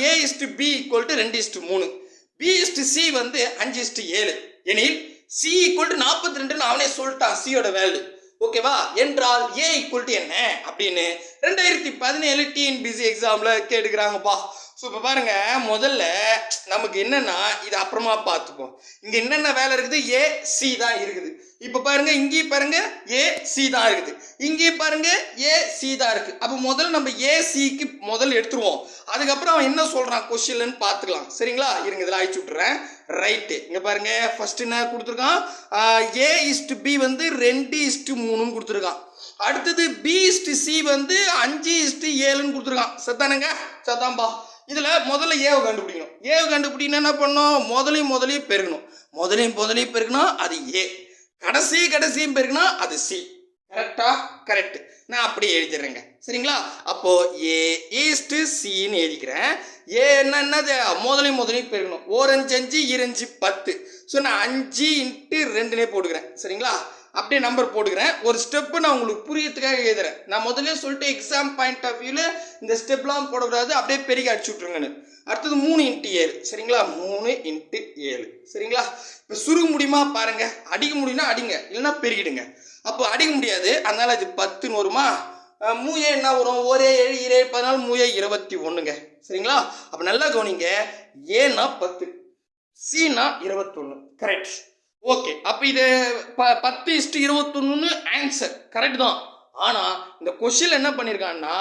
A is to B equal to ரெண்டு is to மூணு. B is to C வந்து அஞ்சு இஸ்டு ஏழு. எனில் சி ஈக்குவல் டு நாற்பத்தி ரெண்டுன்னு அவனே சொல்லிட்டான் சியோட வேல்யூ ஓகேவா என்றால் ஏ ஈக்குவல் டு என்ன? அப்படின்னு. ரெண்டாயிரத்தி பதினேழு டிஎன்பிசி எக்ஸாம்ல கேட்டுக்கிறாங்கப்பா. ஸோ இப்போ பாருங்க முதல்ல நமக்கு என்னன்னா இது அப்புறமா பார்த்துப்போம் இங்கே என்னென்ன வேலை இருக்குது? ஏ சி தான் இருக்குது. இப்போ பாருங்க இங்கேயும் பாருங்க ஏ சி தான் இருக்குது. இங்கேயும் பாருங்க ஏ சி தான் இருக்கு. அப்போ முதல்ல நம்ம ஏ சிக்கு முதல்ல எடுத்துருவோம். அதுக்கப்புறம் அவன் என்ன சொல்றான்? கொஸ்டின்லன்னு பார்த்துக்கலாம். சரிங்களா? இருங்க இதெல்லாம் அழிச்சு விட்டுறேன். ரைட்டு. இங்கே பாருங்க ஃபர்ஸ்ட் என்ன கொடுத்துருக்கான்? ஏ இஸ்டு பி வந்து ரெண்டு இஸ்டு மூணுன்னு கொடுத்துருக்கான். அடுத்தது பி இஸ்டு சி வந்து அஞ்சு இஸ்டு ஏழுன்னு கொடுத்துருக்கான். சத்தானுங்க? சத்தாம்பா. இதில் முதல்ல ஏவை கண்டுபிடிக்கணும். ஏவை கண்டுபிடிக்கணும் என்ன பண்ணணும்? முதலையும் முதலையும் பெருகணும் முதலையும் முதலையும் பெருகினா அது ஏ கடைசி கடைசியும் பெருகினா அது சி கரெக்டா கரெக்ட் நான் அப்படியே எழுதிடுறேங்க. சரிங்களா? அப்போ ஏ ஈஸ்ட் சின்னு எழுதிக்கிறேன். ஏ என்ன என்னது? முதலையும் முதலையும் பெருகணும் ஓரஞ்சு அஞ்சு இரஞ்சு பத்து. ஸோ நான் அஞ்சு இன்ட்டு ரெண்டுனே போட்டுக்கிறேன். சரிங்களா? அப்படியே நம்பர் போட்டுக்கிறேன். ஒரு ஸ்டெப்பு நான் உங்களுக்கு புரியத்துக்காக எழுதுறேன். நான் முதல்ல சொல்லிட்டு எக்ஸாம் பாயிண்ட் ஆஃப் வியூவில் இந்த ஸ்டெப்லாம் போடக்கூடாது அப்படியே பெருகி அடிச்சு விட்ருங்கன்னு அடுத்தது மூணு இன்ட்டு ஏழு. சரிங்களா? மூணு இன்ட்டு ஏழு. சரிங்களா? இப்போ சுருக முடியுமா? பாருங்க. அடிக்க முடியும்னா அடிங்க. இல்லைன்னா பெருகிடுங்க அப்போ அடிக்க முடியாது. அதனால இது பத்துன்னு வருமா? மூய மூயே என்ன வரும்? ஒரே ஏழு இரே பதினாலு மூயே இருபத்தி ஒன்றுங்க சரிங்களா? அப்போ நல்லா கவனிங்க. ஏன்னா பத்து. சீனா இருபத்தொன்று கரெக்ட் ஓகே அப்போ இது ப பத்து இஸ்டு இருபத்தொன்னு ஆன்சர் கரெக்ட் தான். ஆனால் இந்த கொஷின் என்ன பண்ணியிருக்கான்னா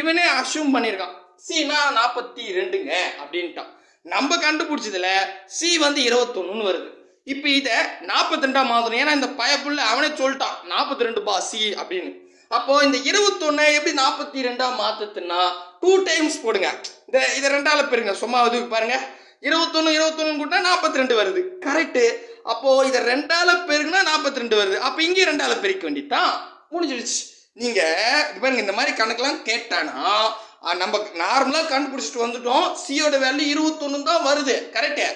இவனே அஷ்யூம் பண்ணியிருக்கான் சினா நாற்பத்தி ரெண்டுங்க அப்படின்ட்டான். நம்ம கண்டுபிடிச்சதுல சி வந்து இருபத்தொன்னுன்னு வருது. இப்போ இதை நாற்பத்தி ரெண்டாம் மாதம் ஏன்னா இந்த பயப்புள்ள அவனே சொல்லிட்டான் நாற்பத்தி ரெண்டு பா சி அப்படின்னு. அப்போ இந்த இருபத்தொன்னு எப்படி நாற்பத்தி ரெண்டா மாத்துதுன்னா டூ டைம்ஸ் போடுங்க. இந்த இதை ரெண்டால பெருங்க. சும்மா இது பாருங்க. இருபத்தொன்னு இருபத்தொன்னு கூட்டினா நாற்பத்தி ரெண்டு வருது. கரெக்டு அப்போ இதை ரெண்டால பெருக்குனா நாற்பத்தி ரெண்டு வருது. அப்போ இங்கேயும் ரெண்டால பெருக்க வேண்டியதான் முடிஞ்சிடுச்சு நீங்க பாருங்க இந்த மாதிரி கணக்கெல்லாம் கேட்டானா நம்ம நார்மலாக கண்டுபிடிச்சிட்டு வந்துட்டோம். சியோட வேல்யூ இருபத்தொன்னு தான் வருது. கரெக்டு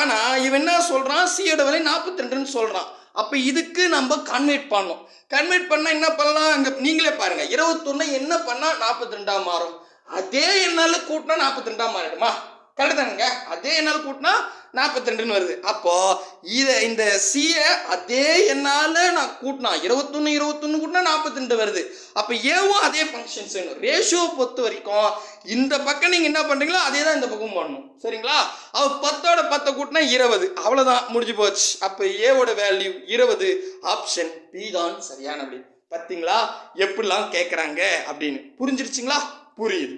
ஆனா இவன் என்ன சொல்றான்? சியோட விலை நாற்பத்தி ரெண்டுன்னு சொல்றான். அப்போ இதுக்கு நம்ம கன்வெர்ட் பண்ணணும். கன்வெர்ட் பண்ணா என்ன பண்ணலாம்? இங்க நீங்களே பாருங்க. இருபத்தொன்னு என்ன பண்ணா நாற்பத்தி ரெண்டா மாறும்? அதே என்னால கூட்டினா நாற்பத்தி ரெண்டா மாறிடுமா கரெக்டானுங்க அதே என்னால் கூட்டினா நாற்பத்தி ரெண்டுன்னு வருது. அப்போ இதை இந்த சியை அதே என்னால் நான் கூட்டினா இருபத்தொன்று இருபத்தொன்று கூட்டினா நாற்பத்தி ரெண்டு வருது. அப்போ ஏவும் அதே ஃபங்க்ஷன்ஸ் வேணும் ரேஷியோ பொறுத்த வரைக்கும் இந்த பக்கம் நீங்கள் என்ன பண்ணுறீங்களோ அதே தான் இந்த பக்கம் பண்ணணும். சரிங்களா? அவ பத்தோட பத்தை கூட்டினா இருபது. அவ்வளோதான் முடிஞ்சு போச்சு. அப்போ ஏவோட வேல்யூ இருபது. ஆப்ஷன் பி தான் சரியான அப்படின்னு பார்த்தீங்களா எப்படிலாம் கேட்குறாங்க அப்படின்னு. புரிஞ்சிருச்சுங்களா? புரியுது.